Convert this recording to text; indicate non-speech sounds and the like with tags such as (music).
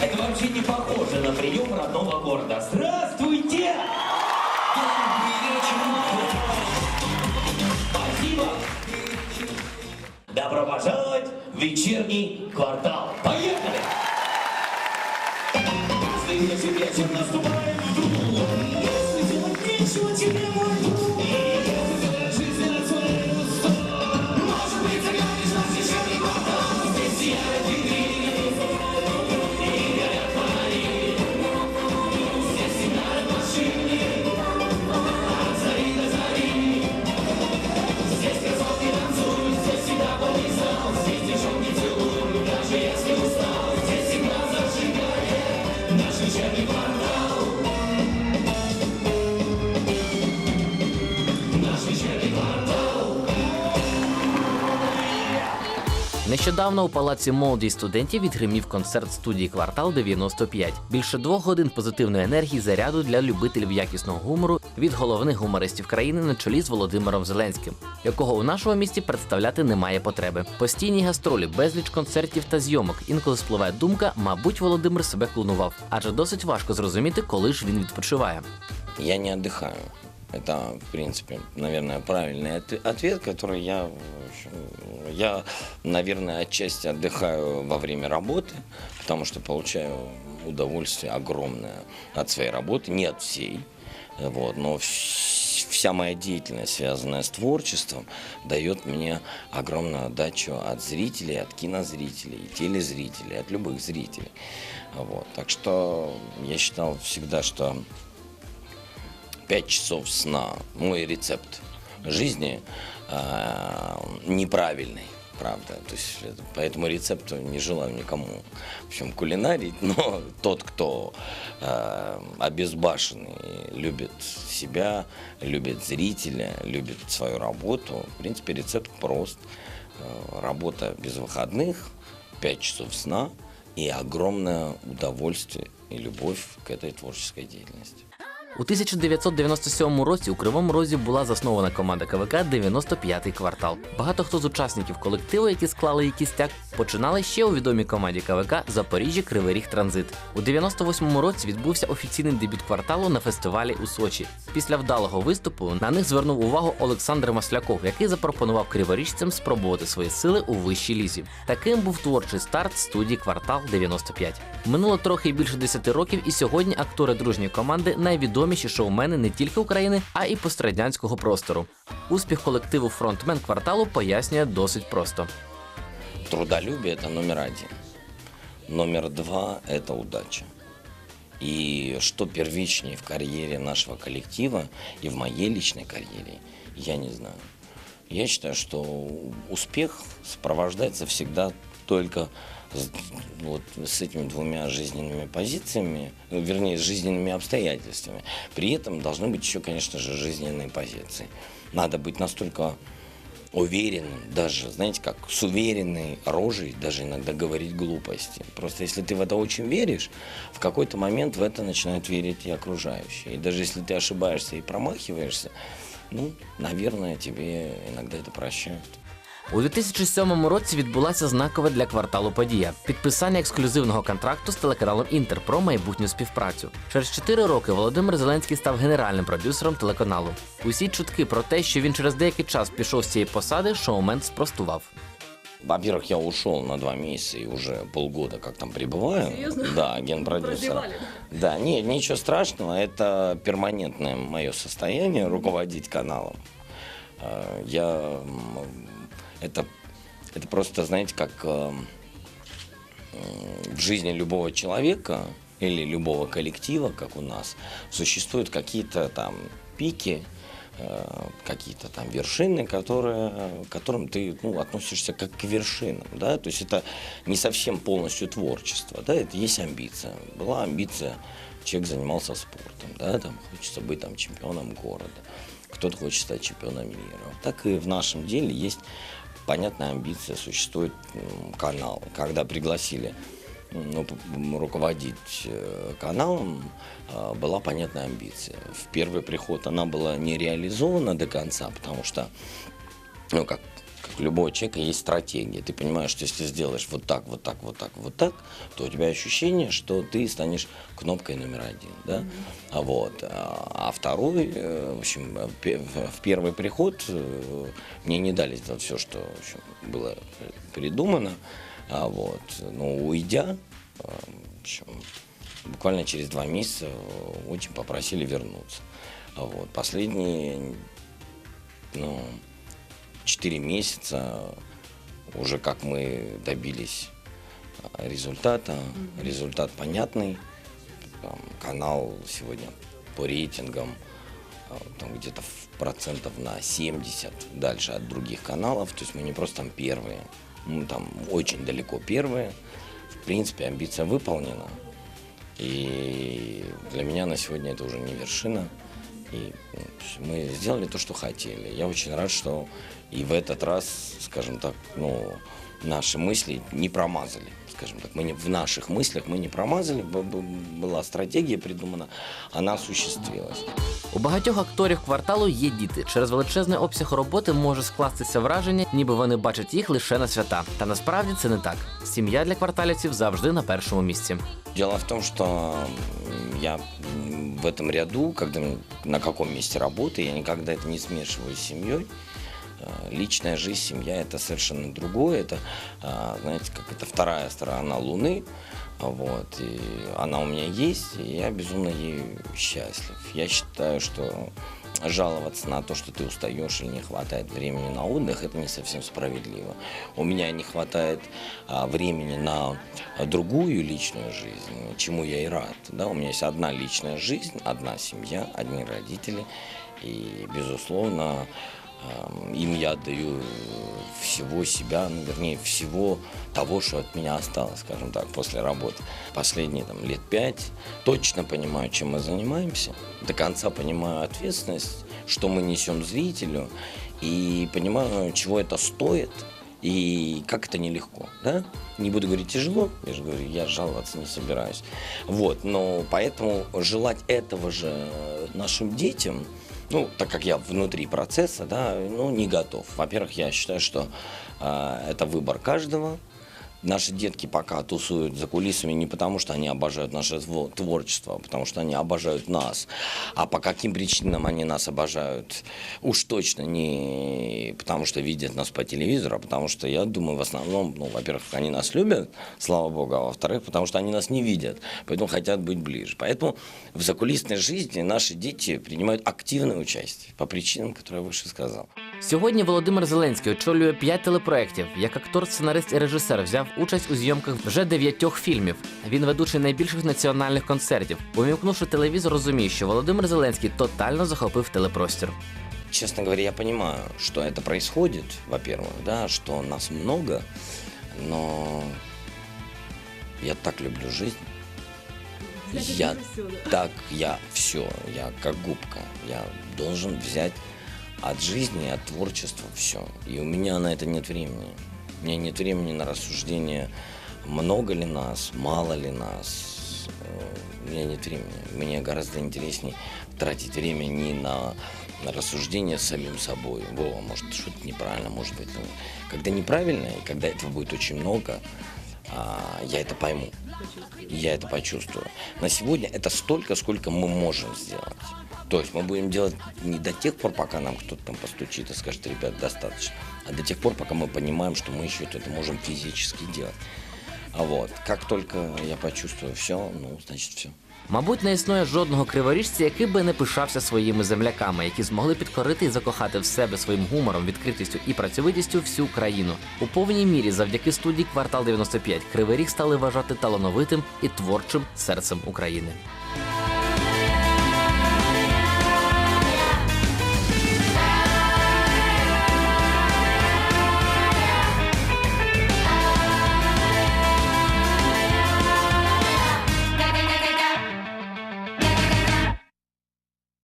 Это вообще не похоже на прием родного города. Здравствуйте! Спасибо! Добро пожаловать в вечерний квартал. Поехали! Каждый вечер вечер наступает вдруг. Если делать нечего тебе, мой друг. Нещодавно у палаці молоді й студентів відгримів концерт студії Квартал 95. Більше двох годин позитивної енергії заряду для любителів якісного гумору від головних гумористів країни на чолі з Володимиром Зеленським, якого у нашому місті представляти немає потреби. Постійні гастролі, безліч концертів та зйомок. Інколи спливає думка, мабуть, Володимир себе клонував, адже досить важко зрозуміти, коли ж він відпочиває. Я не отдыхаю. Это, в принципе, наверное, правильный от- ответ, который я, я, наверное, отчасти отдыхаю во время работы, потому что получаю удовольствие огромное от своей работы, не от всей, вот, но вс- вся моя деятельность, связанная с творчеством, дает мне огромную отдачу от зрителей, от кинозрителей, телезрителей, от любых зрителей. Вот. Так что я считал всегда, что 5 часов сна мой рецепт жизни э, неправильный. Правда, то есть по этому рецепту не желаю никому, в общем, кулинарить, (laughs) но тот, кто э, обезбашенный, любит себя, любит зрителя, любит свою работу, в принципе, рецепт прост. Э, работа без выходных, 5 часов сна и огромное удовольствие и любовь к этой творческой деятельности. У 1997 році у Кривому Розі була заснована команда КВК «95-й квартал. Багато хто з учасників колективу, які склали її кістяк, починали ще у відомій команді КВК Запоріжжя Кривий Ріг Транзит. У 98-му році відбувся офіційний дебют кварталу на фестивалі у Сочі. Після вдалого виступу на них звернув увагу Олександр Масляков, який запропонував криворіжцям спробувати свої сили у вищій лізі. Таким був творчий старт студії Квартал 95. Минуло трохи більше 10 років, і сьогодні актори дружньої команди найвідоміші шоумени не тільки України, а й пострадянського простору. Успіх колективу фронтмен кварталу пояснює досить просто. Трудолюбие – это номер один. Номер два – это удача. И что первичнее в карьере нашего коллектива и в моей личной карьере, я не знаю. Я считаю, что успех сопровождается всегда только с, вот, с этими двумя жизненными позициями, ну, вернее, с жизненными обстоятельствами. При этом должны быть еще, конечно же, жизненные позиции. Надо быть настолько уверенным, даже, знаете, как с уверенной рожей даже иногда говорить глупости. Просто если ты в это очень веришь, в какой-то момент в это начинают верить и окружающие. И даже если ты ошибаешься и промахиваешься, ну, наверное, тебе иногда это прощают. У 2007 році відбулася знакова для кварталу подія підписання ексклюзивного контракту з телеканалом Інтер про майбутню співпрацю. Через 4 роки Володимир Зеленський став генеральним продюсером телеканалу. Усі чутки про те, що він через деякий час пішов з цієї посади, шоумен спростував. Во-первых, я ушел на два месяца и уже полгода как там пребываю. Серьезно? Да, генпродюсер. Продлевали, Да, нет, ничего страшного. Это перманентное мое состояние руководить каналом. Э, Я м, это это просто, знаете, как э, м, в жизни любого человека или любого коллектива, как у нас, существуют какие-то там пики, э, какие-то там вершины, которые, к которым ты ну, относишься как к вершинам. Да? То есть это не совсем полностью творчество, да? это есть амбиция. Была амбиция, человек занимался спортом, да? там, хочется быть там, чемпионом города, кто-то хочет стать чемпионом мира. Так и в нашем деле есть понятная амбиция, существует канал. Когда пригласили ну, руководить э, каналом, э, была понятная амбиция. В первый приход она была не реализована до конца, потому что, ну, как у любого человека есть стратегия. Ты понимаешь, что если сделаешь вот так, вот так, вот так, вот так, то у тебя ощущение, что ты станешь кнопкой номер один, да? А вот, а а второй, э, в общем, в первый приход э, мне не дали сделать все, что в общем, было придумано, а вот, но уйдя, э, в общем, буквально через два месяца очень попросили вернуться. А Вот. Последние ну, 4 месяца уже как мы добились а, результата. Результат понятный. Там, канал сегодня по рейтингам а, там где-то в процентов на 70 дальше от других каналов. То есть мы не просто там первые, мы там очень далеко первые. В принципе, амбиция выполнена. И для меня на сегодня это уже не вершина. И ну, мы сделали то, что хотели. Я очень рад, что и в этот раз, скажем так, ну, наши мысли не промазали. Скажем так, мы не, в наших мыслях мы не промазали, б- б- была стратегия придумана, она осуществилась. У багатьох акторів кварталу є діти. Через величезний обсяг роботи може скластися враження, ніби вони бачать їх лише на свята. Та насправді це не так. Сім'я для кварталівців завжди на першому місці. Дело в том, что м, я м, в этом ряду, когда на каком месте работы, я никогда это не смешиваю с семьей. Э, Личная жизнь, семья – это совершенно другое. Это, а, знаете, как это вторая сторона Луны. Вот, и она у меня есть, и я безумно ею счастлив. Я считаю, что жаловаться на то, что ты устаешь или не хватает времени на отдых, это не совсем справедливо. У меня не хватает а, времени на другую личную жизнь, чему я и рад. Да? У меня есть одна личная жизнь, одна семья, одни родители. И, безусловно, Им я отдаю всего себя, ну, вернее, всего того, что от меня осталось, скажем так, после работы. Последние там, лет пять точно понимаю, чем мы занимаемся. До конца понимаю ответственность, что мы несем зрителю, и понимаю, чего это стоит, и как это нелегко, да? Не буду говорить тяжело, я же говорю, я жаловаться не собираюсь. Вот, но поэтому желать этого же нашим детям, ну, так как я внутри процесса, да, ну, не готов. Во-первых, я считаю, что э, это выбор каждого. Наши детки пока тусуют за кулисами не потому, что они обожают наше тво- творчество, а потому что они обожают нас. А по каким причинам они нас обожают? Уж точно не потому, что видят нас по телевизору, а потому что, я думаю, в основном, ну, во-первых, они нас любят, слава богу, а во-вторых, потому что они нас не видят, поэтому хотят быть ближе. Поэтому в закулисной жизни наши дети принимают активное участие по причинам, которые я выше сказал. Сьогодні Володимир Зеленський очолює п'ять телепроєктів. Як актор, сценарист і режисер взяв участь у зйомках вже дев'ятьох фільмів. Він ведучий найбільших національних концертів. Увімкнувши телевізор, розуміє, що Володимир Зеленський тотально захопив телепростір. Честно говоря, я понимаю, что это происходит, во-первых, да, что нас много, но я так люблю жизнь. Я так, я все, я как губка. Я должен взять от жизни, от творчества все. И у меня на это нет времени. У меня нет времени на рассуждение, много ли нас, мало ли нас. Э, У меня нет времени. Мне гораздо интереснее тратить время не на, на рассуждение с самим собой. Вова, может, что-то неправильно, может быть. ну, Когда неправильно, и когда этого будет очень много, а, я это пойму. Я это почувствую. На сегодня это столько, сколько мы можем сделать. То есть мы будем делать не до тех пор, пока нам кто-то там постучит и скажет, ребят, достаточно, а до тех пор, пока мы понимаем, что мы еще это можем физически делать. А вот, как только я почувствую все, ну, значит, все. Мабуть, не існує жодного криворіжця, який би не пишався своїми земляками, які змогли підкорити і закохати в себе своїм гумором, відкритістю і працьовитістю всю країну. У повній мірі, завдяки студії Квартал 95, Кривий Ріг стали вважати талановитим і творчим серцем України.